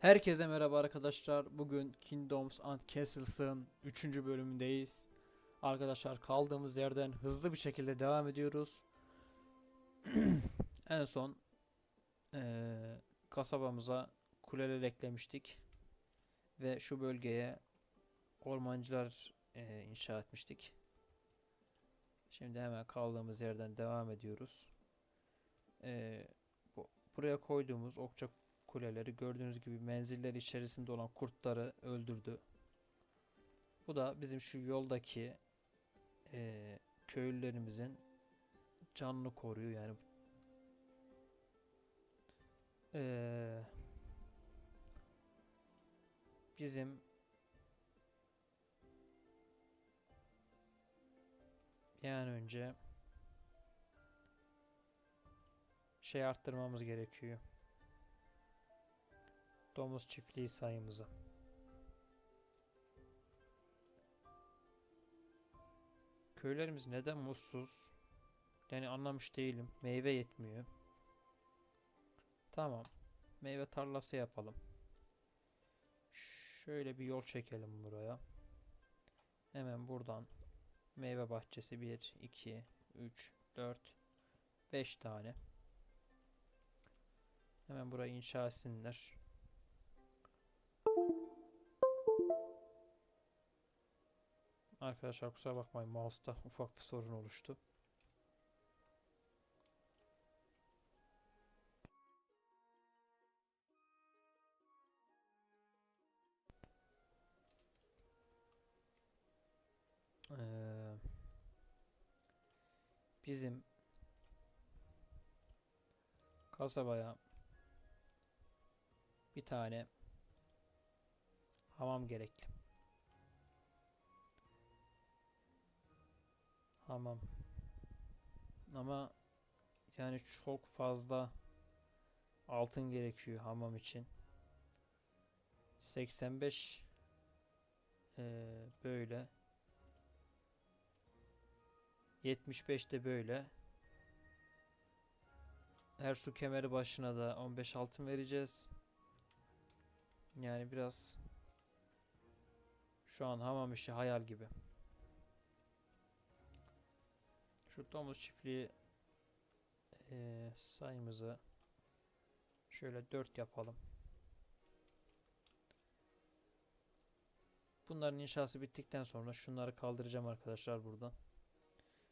Herkese merhaba arkadaşlar. Bugün Kingdoms and Castles'ın 3. bölümündeyiz. Arkadaşlar kaldığımız yerden hızlı bir şekilde devam ediyoruz. en son eee, kasabamıza kuleler eklemiştik. Ve şu bölgeye ormancılar eee, inşa etmiştik. Şimdi hemen kaldığımız yerden devam ediyoruz. Eee, bu, buraya koyduğumuz okça kuleleri gördüğünüz gibi menziller içerisinde olan kurtları öldürdü. Bu da bizim şu yoldaki eee köylülerimizin canını koruyor yani. Eee, bizim bir an önce şey arttırmamız gerekiyor domuz çiftliği sayımızı. Köylerimiz neden mutsuz? Yani anlamış değilim. Meyve yetmiyor. Tamam. Meyve tarlası yapalım. Şöyle bir yol çekelim buraya. Hemen buradan meyve bahçesi 1, 2, 3, 4, 5 tane. Hemen burayı inşa etsinler. Arkadaşlar kusura bakmayın mouse'da ufak bir sorun oluştu. Ee, bizim kasabaya bir tane hamam gerekli. Hamam. Ama yani çok fazla altın gerekiyor hamam için. 85 eee, böyle. 75 de böyle. Her su kemeri başına da 15 altın vereceğiz. Yani biraz şu an hamam işi hayal gibi. Şu domuz çiftliği eee, sayımızı şöyle 4 yapalım. Bunların inşası bittikten sonra şunları kaldıracağım arkadaşlar buradan.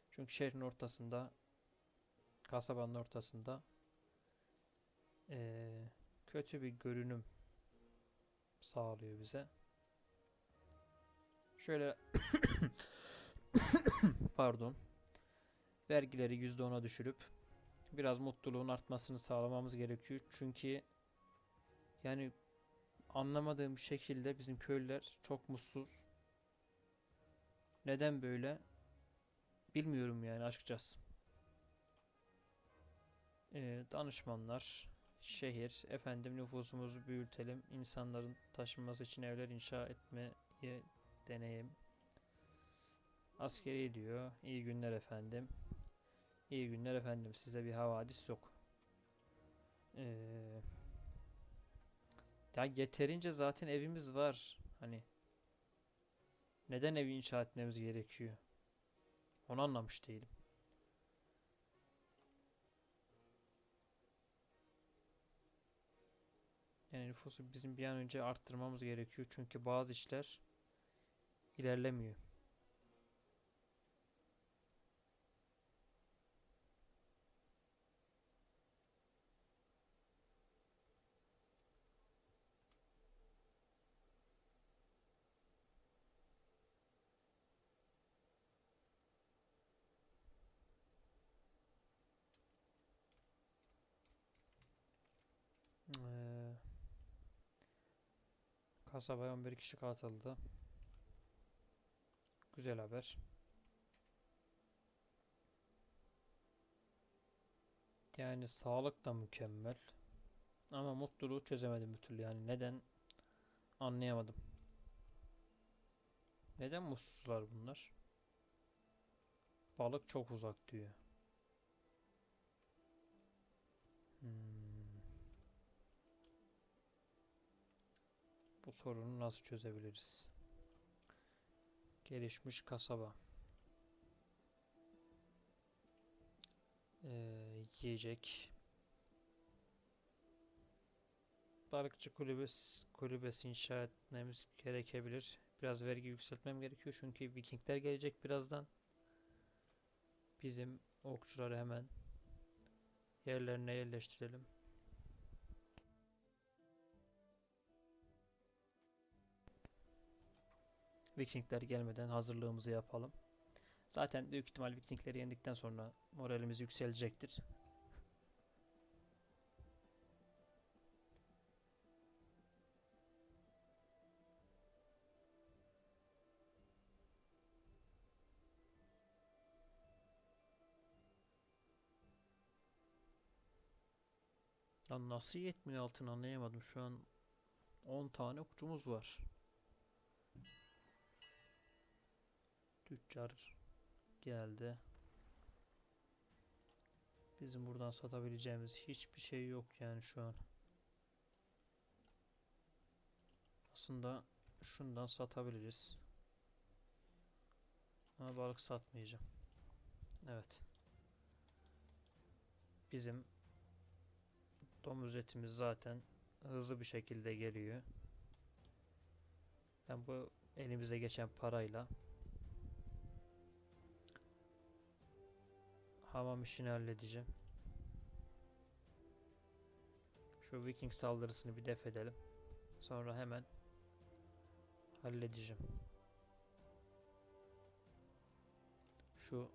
Çünkü şehrin ortasında kasabanın ortasında eee, kötü bir görünüm sağlıyor bize. Şöyle pardon vergileri %10'a düşürüp biraz mutluluğun artmasını sağlamamız gerekiyor. Çünkü yani anlamadığım bir şekilde bizim köylüler çok mutsuz. Neden böyle? Bilmiyorum yani açıkçası. Ee, danışmanlar, şehir, efendim nüfusumuzu büyütelim, insanların taşınması için evler inşa etmeyi deneyim. Askeri diyor. İyi günler efendim. İyi günler efendim. Size bir havadis yok. Ee, ya yeterince zaten evimiz var. Hani neden evi inşa etmemiz gerekiyor? Onu anlamış değilim. Yani nüfusu bizim bir an önce arttırmamız gerekiyor. Çünkü bazı işler ilerlemiyor. Kasabaya 11 kişi katıldı. Güzel haber. Yani sağlık da mükemmel. Ama mutluluğu çözemedim bir türlü yani. Neden? Anlayamadım. Neden mutsuzlar bunlar? Balık çok uzak diyor. Bu sorunu nasıl çözebiliriz? Gelişmiş kasaba. Ee, yiyecek. Balıkçı kulübesi, kulübesi inşa etmemiz gerekebilir. Biraz vergi yükseltmem gerekiyor çünkü Vikingler gelecek birazdan. Bizim okçuları hemen yerlerine yerleştirelim. Vikingler gelmeden hazırlığımızı yapalım. Zaten büyük ihtimal Vikingleri yendikten sonra moralimiz yükselecektir. Lan nasıl yetmiyor altın anlayamadım. Şu an 10 tane okçumuz var. Tüccar geldi. Bizim buradan satabileceğimiz hiçbir şey yok yani şu an. Aslında şundan satabiliriz. Ama balık satmayacağım. Evet. Bizim domuz etimiz zaten hızlı bir şekilde geliyor. Ben bu elimize geçen parayla hamam işini halledeceğim. Şu Viking saldırısını bir def edelim. Sonra hemen halledeceğim. Şu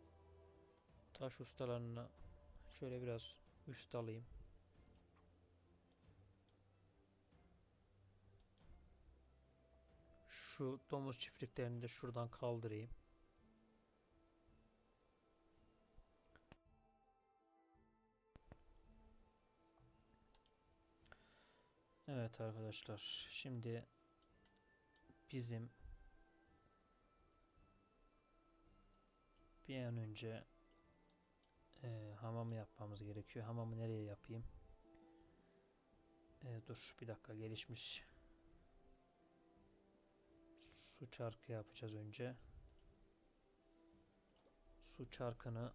taş ustalarına şöyle biraz üst alayım. Şu domuz çiftliklerini de şuradan kaldırayım. Evet arkadaşlar şimdi bizim bir an önce e, hamamı yapmamız gerekiyor. Hamamı nereye yapayım? E, dur bir dakika gelişmiş su çarkı yapacağız önce. Su çarkını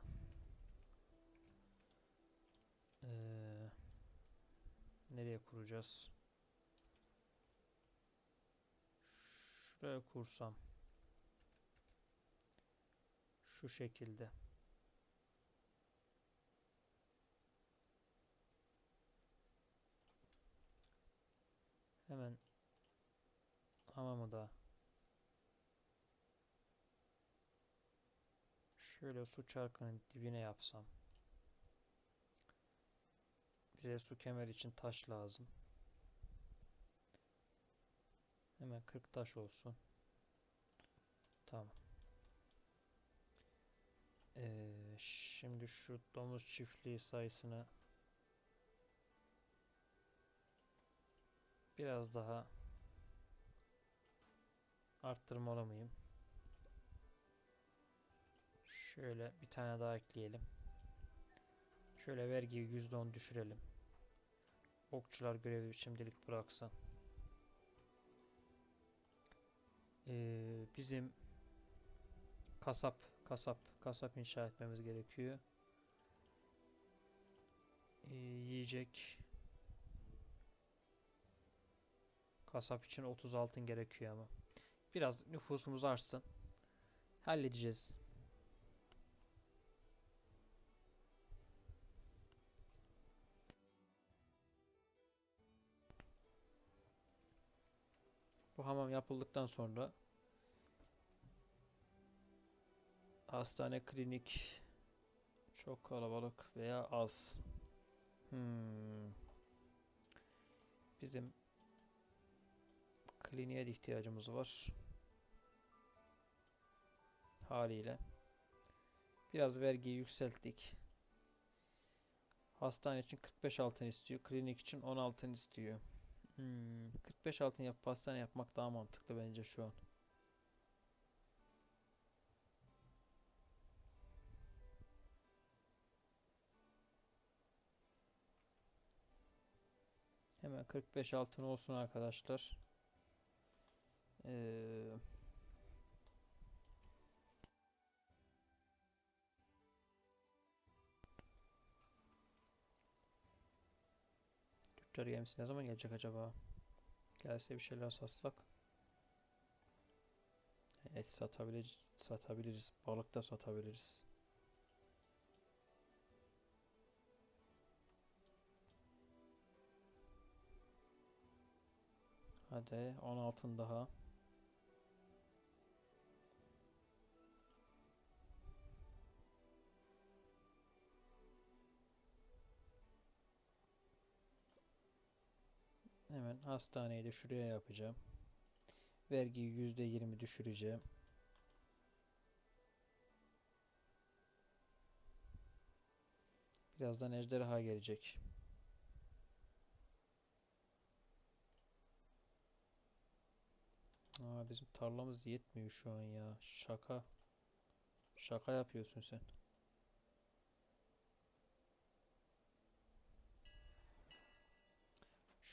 e, nereye kuracağız? Şuraya kursam. Şu şekilde. Hemen hamamı da şöyle su çarkının dibine yapsam. Bize su kemer için taş lazım. Hemen 40 taş olsun. Tamam. Ee, şimdi şu domuz çiftliği sayısını biraz daha arttırmalı mıyım? Şöyle bir tane daha ekleyelim. Şöyle vergiyi %10 düşürelim. Okçular görevi şimdilik bıraksın. Ee, bizim kasap kasap kasap inşa etmemiz gerekiyor. Ee, yiyecek kasap için 30 altın gerekiyor ama biraz nüfusumuz artsın. Halledeceğiz. Hamam yapıldıktan sonra hastane, klinik çok kalabalık veya az. Hmm. Bizim kliniğe de ihtiyacımız var. Haliyle. Biraz vergiyi yükselttik. Hastane için 45 altın istiyor. Klinik için 10 altın istiyor. Hmm, 45 altın yap pastane yapmak daha mantıklı bence şu an. Hemen 45 altın olsun arkadaşlar. Ee, Tüccar gemisi ne zaman gelecek acaba? Gelse bir şeyler satsak. Et satabiliriz, satabiliriz. Balık da satabiliriz. Hadi 10 altın daha. Hemen hastaneyi de şuraya yapacağım. Vergiyi %20 düşüreceğim. Birazdan ejderha gelecek. Aa, bizim tarlamız yetmiyor şu an ya. Şaka. Şaka yapıyorsun sen.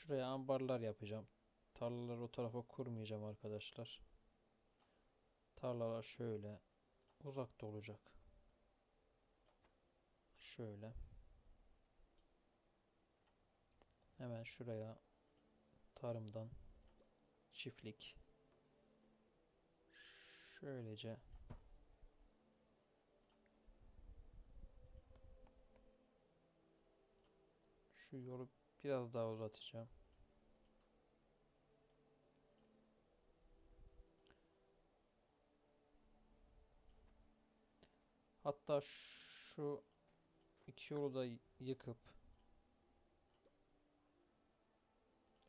Şuraya ambarlar yapacağım. Tarlaları o tarafa kurmayacağım arkadaşlar. Tarlalar şöyle uzakta olacak. Şöyle. Hemen şuraya tarımdan çiftlik. Şöylece şu yolu biraz daha uzatacağım. Hatta şu iki yolu da yıkıp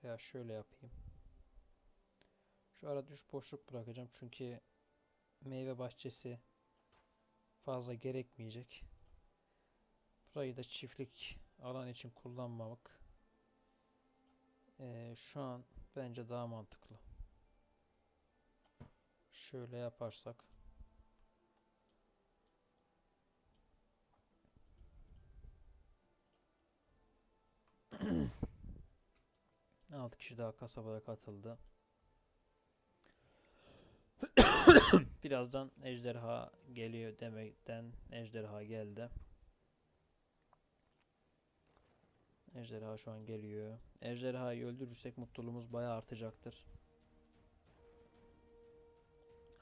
ya şöyle yapayım. Şu arada üç boşluk bırakacağım çünkü meyve bahçesi fazla gerekmeyecek. Burayı da çiftlik alan için kullanmamak eee, şu an bence daha mantıklı. Şöyle yaparsak 6 kişi daha kasabaya katıldı. Birazdan ejderha geliyor demekten ejderha geldi. Ejderha şu an geliyor. Ejderhayı öldürürsek mutluluğumuz bayağı artacaktır.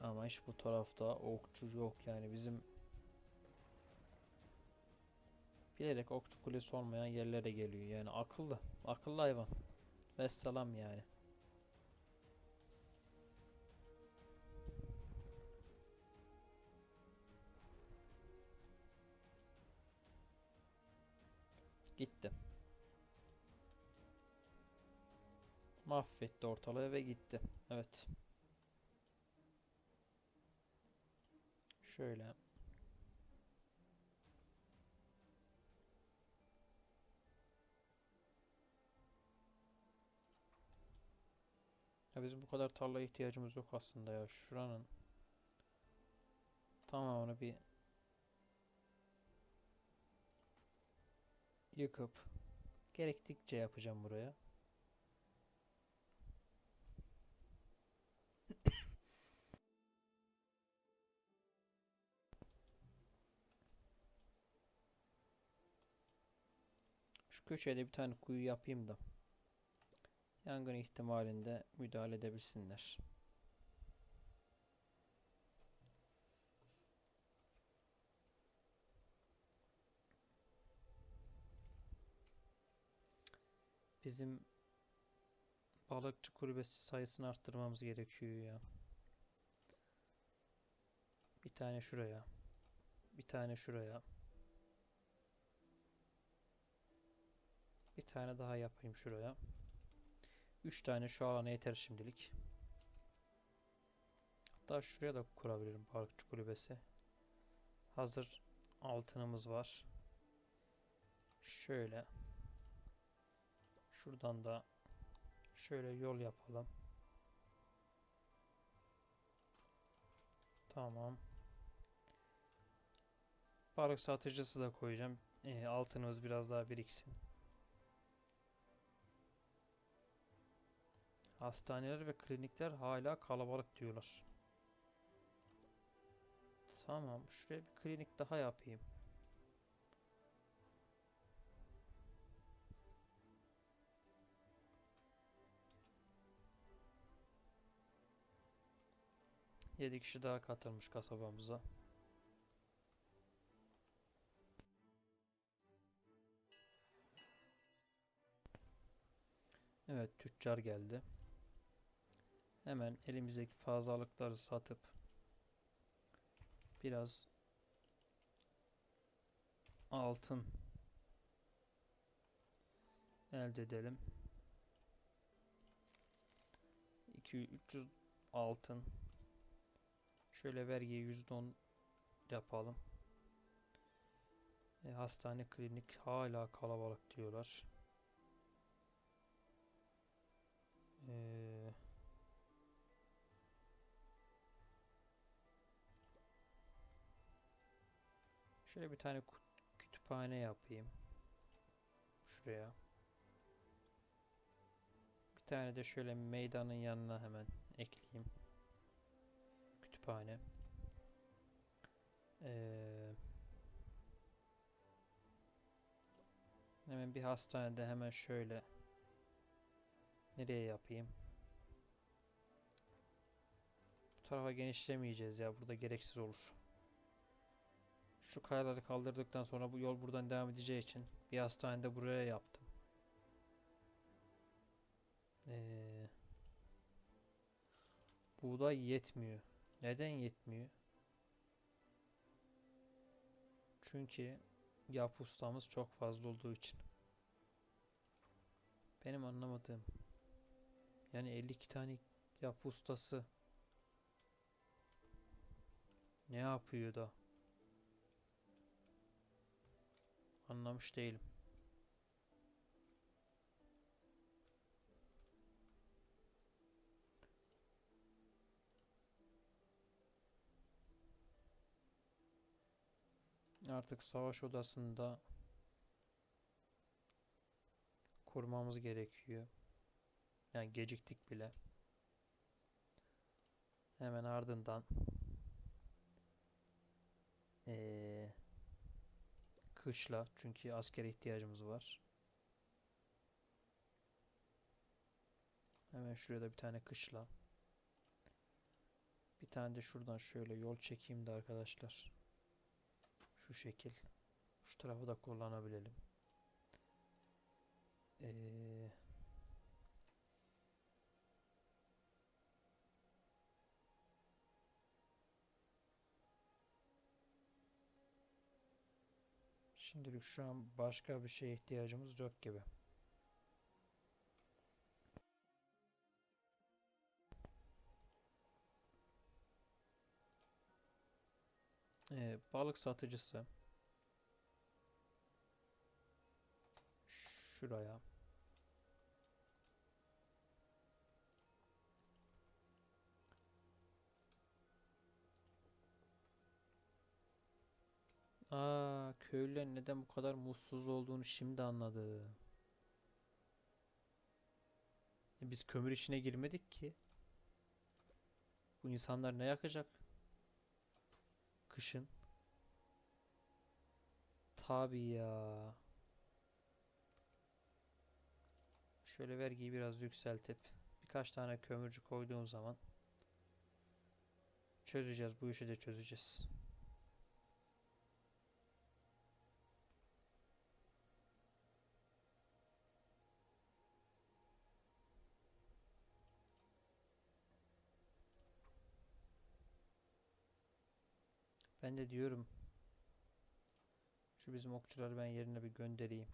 Ama hiç bu tarafta okçu yok yani bizim bilerek okçu kulesi olmayan yerlere geliyor. Yani akıllı. Akıllı hayvan. Vesselam yani. Gitti. Mahvetti ortalığı ve gitti. Evet. Şöyle. Ya bizim bu kadar tarlaya ihtiyacımız yok aslında ya. Şuranın tamamını bir yıkıp gerektikçe yapacağım buraya. Şu köşede bir tane kuyu yapayım da yangın ihtimalinde müdahale edebilsinler. Bizim balıkçı kulübesi sayısını arttırmamız gerekiyor ya. Bir tane şuraya. Bir tane şuraya. Bir tane daha yapayım şuraya. 3 tane şu alana yeter şimdilik. Hatta şuraya da kurabilirim balıkçı kulübesi. Hazır altınımız var. Şöyle. Şuradan da şöyle yol yapalım. Tamam. Balık satıcısı da koyacağım. Ee, altınımız biraz daha biriksin. Hastaneler ve klinikler hala kalabalık diyorlar. Tamam, şuraya bir klinik daha yapayım. Yedi kişi daha katılmış kasabamıza. Evet, tüccar geldi. Hemen elimizdeki fazlalıkları satıp biraz altın elde edelim. 2 300 altın. Şöyle vergiyi %10 yapalım. E, hastane klinik hala kalabalık diyorlar. Eee Şöyle bir tane kütüphane yapayım. Şuraya. Bir tane de şöyle meydanın yanına hemen ekleyeyim. Kütüphane. Ee, hemen bir hastanede hemen şöyle nereye yapayım? Bu tarafa genişlemeyeceğiz ya. Burada gereksiz olur. Şu kayaları kaldırdıktan sonra bu yol buradan devam edeceği için bir hastanede buraya yaptım. Ee, buğday yetmiyor. Neden yetmiyor? Çünkü yapı ustamız çok fazla olduğu için. Benim anlamadığım. Yani 52 tane yapı ustası ne yapıyor da? Anlamış değilim. Artık savaş odasında kurmamız gerekiyor. Yani geciktik bile. Hemen ardından eee kışla çünkü askere ihtiyacımız var. Hemen şuraya da bir tane kışla. Bir tane de şuradan şöyle yol çekeyim de arkadaşlar. Şu şekil. Şu tarafı da kullanabilelim. Ee, şimdilik şu an başka bir şeye ihtiyacımız yok gibi. Ee, balık satıcısı. Şuraya. Aa, köylüler neden bu kadar mutsuz olduğunu şimdi anladım. E, Biz kömür işine girmedik ki. Bu insanlar ne yakacak? Kışın. Tabii ya. Şöyle vergiyi biraz yükseltip birkaç tane kömürcü koyduğum zaman çözeceğiz. Bu işi de çözeceğiz. Ben de diyorum şu bizim okçuları ben yerine bir göndereyim.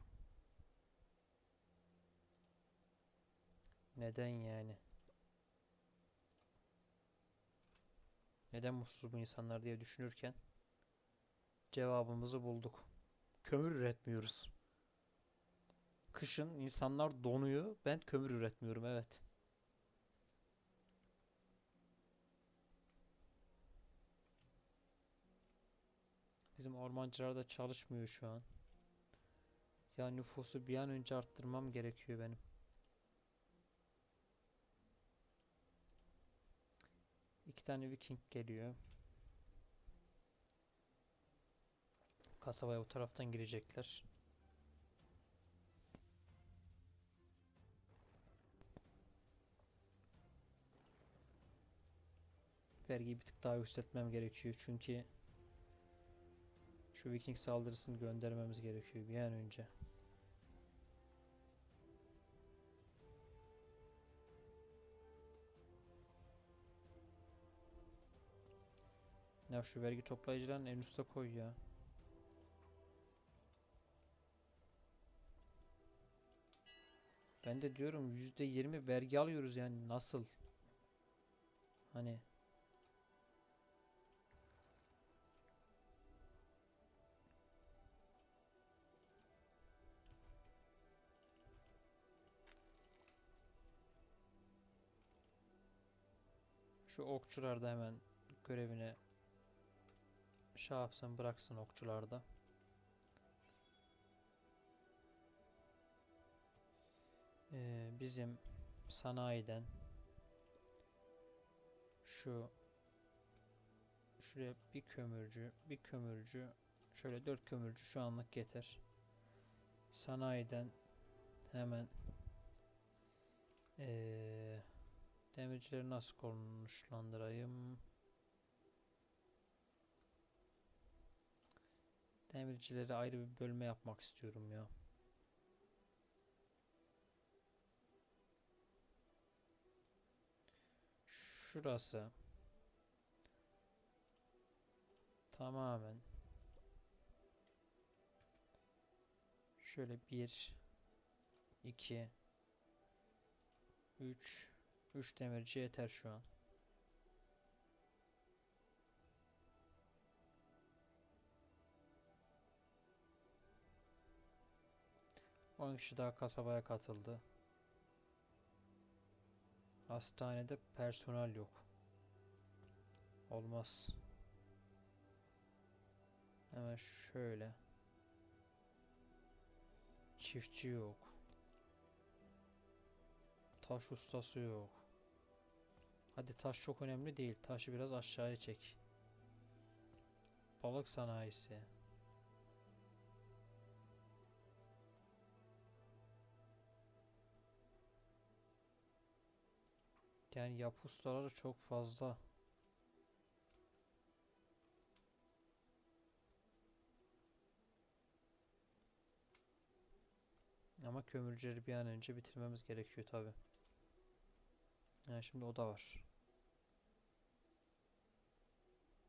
Neden yani? Neden mutsuz bu insanlar diye düşünürken cevabımızı bulduk. Kömür üretmiyoruz. Kışın insanlar donuyor. Ben kömür üretmiyorum evet. Bizim ormancılar da çalışmıyor şu an. Ya nüfusu bir an önce arttırmam gerekiyor benim. İki tane Viking geliyor. Kasabaya o taraftan girecekler. Vergiyi bir tık daha yükseltmem gerekiyor çünkü şu Viking saldırısını göndermemiz gerekiyor bir an önce. Ya şu vergi toplayıcılarını en üste koy ya. Ben de diyorum %20 vergi alıyoruz yani nasıl? Hani şu okçular da hemen görevine şey yapsın bıraksın okçularda. Ee, bizim sanayiden şu şuraya bir kömürcü bir kömürcü şöyle dört kömürcü şu anlık yeter. Sanayiden hemen ee, demircileri nasıl konuşlandırayım? Demircileri ayrı bir bölme yapmak istiyorum ya. Şurası tamamen şöyle 1 2 3 3 demirci yeter şu an. 10 kişi daha kasabaya katıldı. Hastanede personel yok. Olmaz. Hemen şöyle. Çiftçi yok. Taş ustası yok. Hadi taş çok önemli değil. Taşı biraz aşağıya çek. Balık sanayisi. Yani yapı ustaları çok fazla. Ama kömürcüleri bir an önce bitirmemiz gerekiyor tabi. Yani şimdi o da var.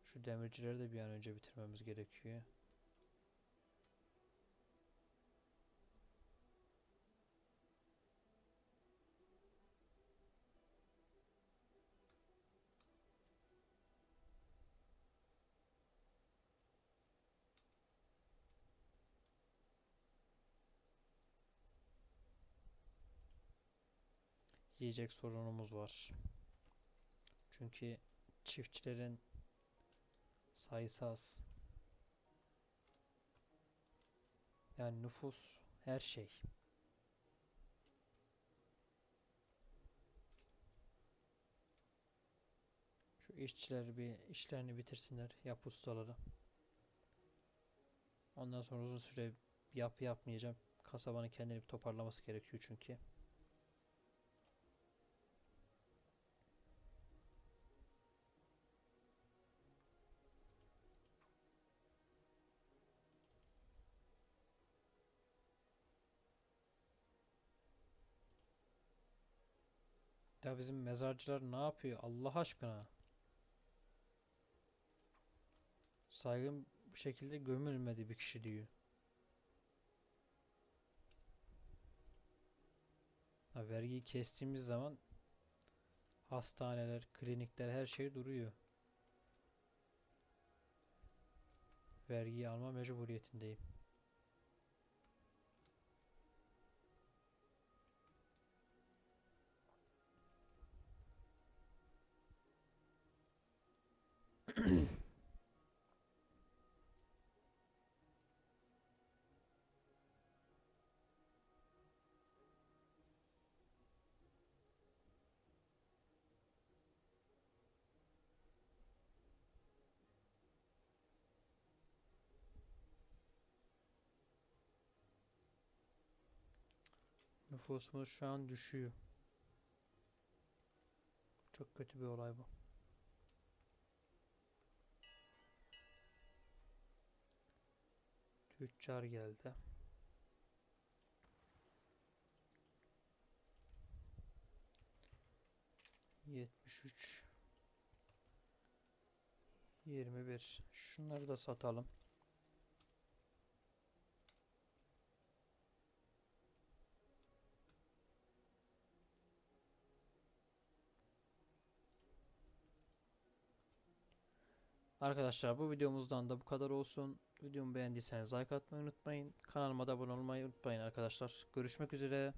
Şu demircileri de bir an önce bitirmemiz gerekiyor. Yiyecek sorunumuz var. Çünkü çiftçilerin sayısı az. Yani nüfus her şey. Şu işçiler bir işlerini bitirsinler, yap ustaları. Ondan sonra uzun süre yap yapmayacağım. Kasabanın kendini bir toparlaması gerekiyor çünkü. Ya bizim mezarcılar ne yapıyor Allah aşkına? Saygın bir şekilde gömülmedi bir kişi diyor. Ha, vergiyi kestiğimiz zaman hastaneler, klinikler her şey duruyor. Vergiyi alma mecburiyetindeyim. Nüfusumuz şu an düşüyor. Çok kötü bir olay bu. Tüccar geldi. Yetmiş üç. Yirmi bir. Şunları da satalım. Arkadaşlar bu videomuzdan da bu kadar olsun. Videomu beğendiyseniz like atmayı unutmayın. Kanalıma da abone olmayı unutmayın arkadaşlar. Görüşmek üzere.